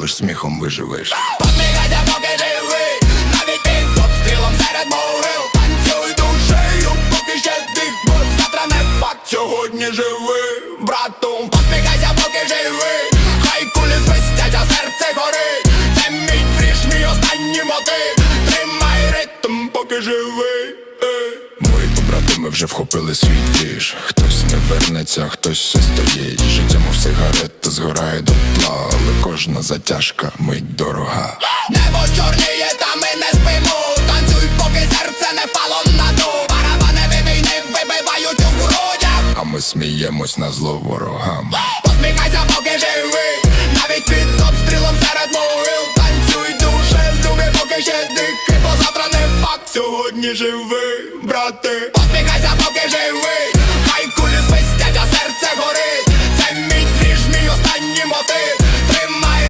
лиш сміхом виживеш. Посміхайся, поки живий, навіть під обстрілом серед могил Танцюй душею, поки ще дих, бо завтра не факт Сьогодні живий, брату, посміхайся, поки живий Хай кулі свистять, а серце горить Це мій фріш, мій останній мотив Тримай ритм, поки живий. Мої побратими вже вхопили свій двіж Хтось не вернеться, хтось ще стоїть Життя мов сигарета згорає кожна затяжка мить дорога. Небо чорніє, та ми не спимо. Танцюй, поки серце не впало на дно. Барабани війни вибивають у грудях. А ми сміємось на зло ворогам. Посміхайся, поки живий. Навіть під обстрілом серед могил. Танцюй душе, любі, поки ще дикий Бо завтра не факт, сьогодні живий, брати. Посміхайся, поки живий